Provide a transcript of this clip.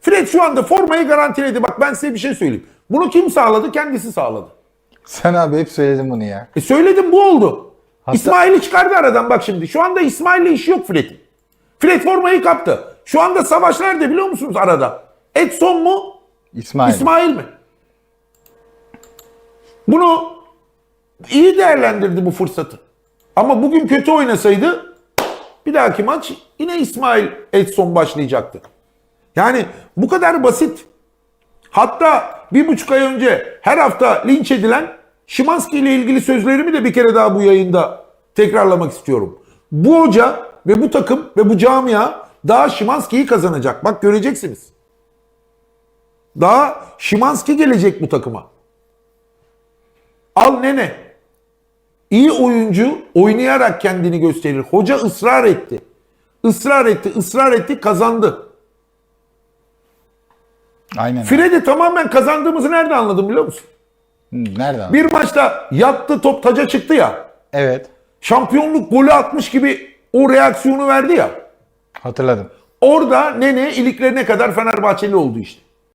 Fred şu anda formayı garantiledi. Bak ben size bir şey söyleyeyim. Bunu kim sağladı? Kendisi sağladı. Sen abi hep söyledin bunu ya. E söyledim bu oldu. Hatta- İsmail'i çıkardı aradan bak şimdi. Şu anda İsmail'le işi yok Fred'in. Fred formayı kaptı. Şu anda savaş nerede biliyor musunuz arada? Edson mu? İsmail. İsmail mi? Bunu iyi değerlendirdi bu fırsatı. Ama bugün kötü oynasaydı bir dahaki maç yine İsmail Edson başlayacaktı. Yani bu kadar basit. Hatta bir buçuk ay önce her hafta linç edilen Şimanski ile ilgili sözlerimi de bir kere daha bu yayında tekrarlamak istiyorum. Bu hoca ve bu takım ve bu camia daha Şimanski'yi kazanacak. Bak göreceksiniz. Daha Şimanski gelecek bu takıma. Al nene. İyi oyuncu oynayarak kendini gösterir. Hoca ısrar etti. Israr etti, ısrar etti, kazandı. Aynen. Fred'i tamamen kazandığımızı nerede anladım biliyor musun? Hı, Nereden? Bir maçta yattı top taca çıktı ya. Evet. Şampiyonluk golü atmış gibi o reaksiyonu verdi ya. Hatırladım. Orada Nene iliklerine kadar Fenerbahçeli oldu işte.